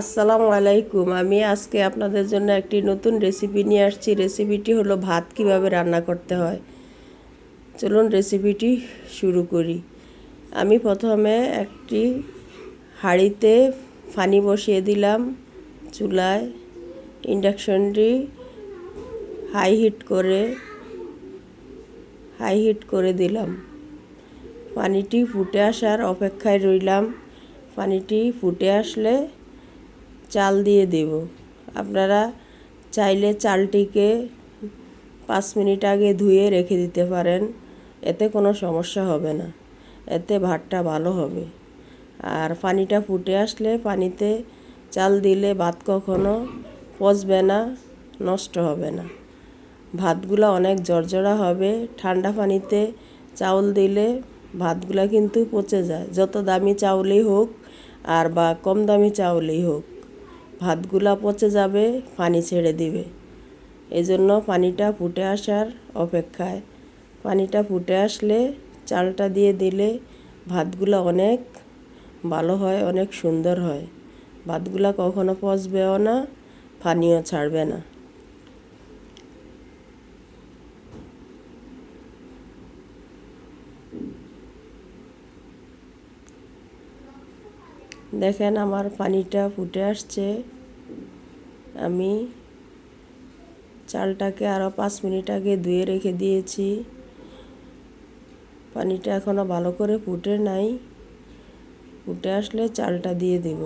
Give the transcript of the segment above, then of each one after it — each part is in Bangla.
আসসালামু আলাইকুম। আমি আজকে আপনাদের জন্য একটি নতুন রেসিপি নিয়ে আসছি। রেসিপিটি হলো ভাত কীভাবে রান্না করতে হয়। চলুন রেসিপিটি শুরু করি। আমি প্রথমে একটি হাঁড়িতে পানি বসিয়ে দিলাম চুলায়। ইন্ডাকশনটি হাই হিট করে হাই হিট করে দিলাম। পানিটি ফুটে আসার অপেক্ষায় রইলাম। পানিটি ফুটে আসলে চাল দিয়ে দেব। আপনারা চাইলে চালটিকে পাঁচ মিনিট আগে ধুয়ে রেখে দিতে পারেন, এতে কোনো সমস্যা হবে না, এতে ভাতটা ভালো হবে। আর পানিটা ফুটে আসলে পানিতে চাল দিলে ভাত কখনো পচবে না, নষ্ট হবে না। ভাতগুলো অনেক জর্জরা হবে, ঠান্ডা পানিতে চাউল দিলে ভাতগুলা কিন্তু পচে যায়। যত দামি চাউলই হোক আর বা কম দামি চাউলই হোক ভাতগুলা পচে যাবে, পানি ছেড়ে দিবে। এই জন্য পানিটা ফুটে আসার অপেক্ষায়। পানিটা ফুটে আসলে চালটা দিয়ে দিলে ভাতগুলো অনেক ভালো হয়, অনেক সুন্দর হয়। ভাতগুলা কখনো পচবেও না, পানিও ছাড়বে না। দেখেন আমার পানিটা ফুটে আসছে। আমি চালটাকে আরও পাঁচ মিনিট আগে ধুয়ে রেখে দিয়েছি। পানিটা এখনও ভালো করে ফুটে নাই। ফুটে আসলে চালটা দিয়ে দেব।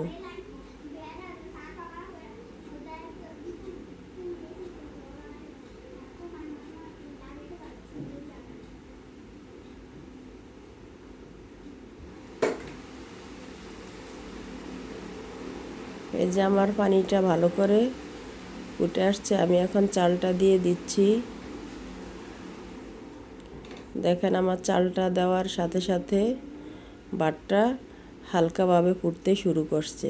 এই যে আমার পানিটা ভালো করে ফুটে আসছে, আমি এখন চালটা দিয়ে দিচ্ছি। দেখেন আমার চালটা দেওয়ার সাথে সাথে বাটটা হালকাভাবে ফুটতে শুরু করছে।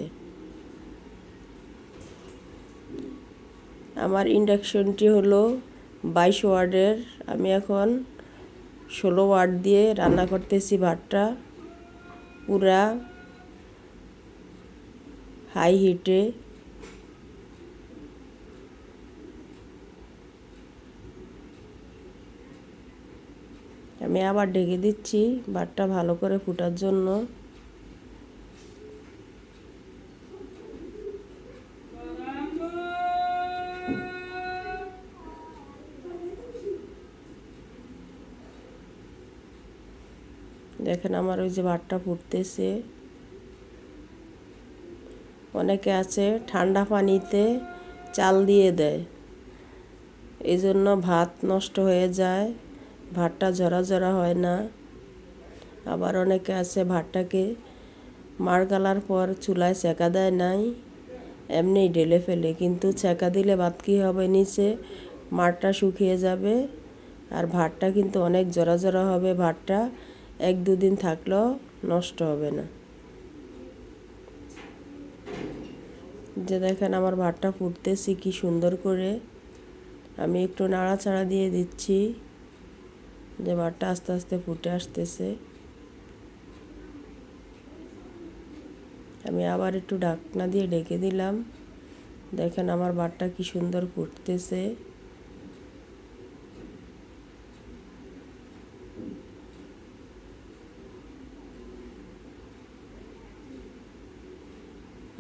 আমার ইন্ডাকশনটি হলো বাইশ ওয়ার্ডের, আমি এখন ষোলো ওয়ার্ড দিয়ে রান্না করতেছি ভাতটা। পুরা হাই হিটে। আমি আবার ঢেকে দিচ্ছি ভাতটা ভালো করে ফুটার জন্য। দেখেন আমার ওই যে ভাতটা ফুটতেছে। অনেকে আছে, ঠান্ডা পানিতে চাল দিয়ে দেয়। এই জন্য ভাত নষ্ট হয়ে যায়, ভাতটা জরা জরা হয় না। আবার অনেকে আছে ভাতটাকে মার গালার পর চুলায় চেকা দেয় নাই, এমনি ঢেলে ফেলে। কিন্তু চেকা দিলে ভাত কী হবে নিচে? মারটা শুকিয়ে যাবে আর ভাতটা কিন্তু অনেক জরা জরা হবে। ভাতটা এক দুদিন থাকলেও নষ্ট হবে না। যে দেখেন আমার ভাতটা ফুটতেছি, কি সুন্দর করে। আমি একটু নাড়াচাড়া দিয়ে দিচ্ছি, যে ভাতটা আস্তে আস্তে ফুটে আসতেছে। আমি আবার একটু ঢাকনা দিয়ে ডেকে দিলাম। দেখেন আমার ভাতটা কি সুন্দর ফুটতেছে।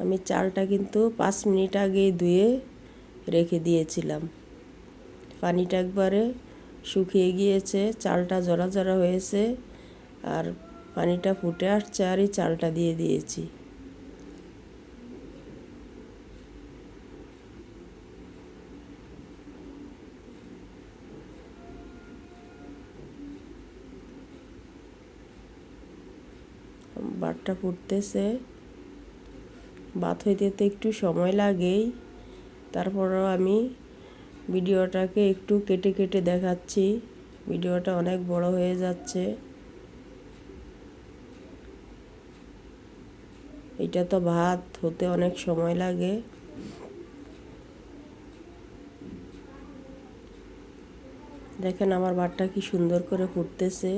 আমি চালটা কিন্তু পাঁচ মিনিট আগে ধুয়ে রেখে দিয়েছিলাম। পানিটা একবারে শুকিয়ে গিয়েছে, চালটা জরা জরা হয়েছে আর পানিটা ফুটে আসছে আর এই চালটা দিয়ে দিয়েছি। বাটটা ফুটতেছে। ভাত হইতে তো একটু সময় লাগেই। তারপরেও আমি ভিডিওটাকে একটু কেটে কেটে দেখাচ্ছি। ভিডিওটা অনেক বড় হয়ে যাচ্ছে। এটা তো ভাত, হতে অনেক সময় লাগে। দেখেন আমার ভাতটা কি সুন্দর করে ফুটতেছে।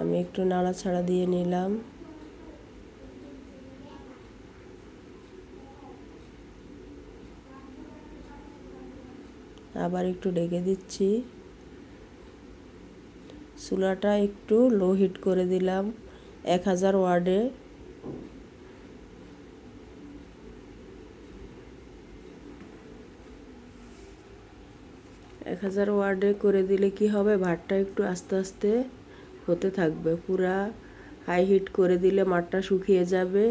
আমি একটু নাড়াছাড়া দিয়ে নিলাম। আবার একটু ডেকে দিচ্ছি। চুলাটা একটু লো হিট করে দিলাম এক হাজার ওয়ার্ডে। এক হাজার ওয়ার্ডে করে দিলে কি হবে? ভাতটা একটু আস্তে আস্তে হতে থাকবে। পুরা হাই হিট করে দিলে মাঠটা শুকিয়ে যাবে।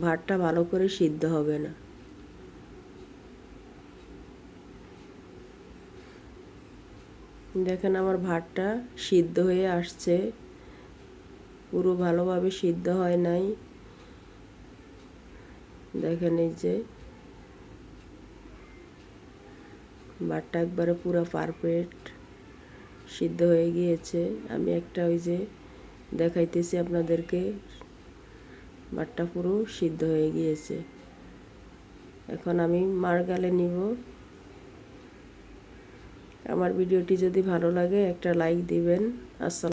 ভাতটা ভালো করে সিদ্ধ হবে না। দেখেন আমার ভাতটা সিদ্ধ হয়ে আসছে। পুরো ভালোভাবে সিদ্ধ হয় নাই। দেখেন এই যে ভাতটা একবারে পুরো পারফেক্ট সিদ্ধ হয়ে গিয়েছে। আমি একটা ওই যে দেখাইতেছি আপনাদেরকে, ভাতটা পুরো সিদ্ধ হয়ে গিয়েছে। এখন আমি মার গালে নিব। আমার ভিডিওটি যদি ভালো লাগে একটা লাইক দিবেন। আসসালাম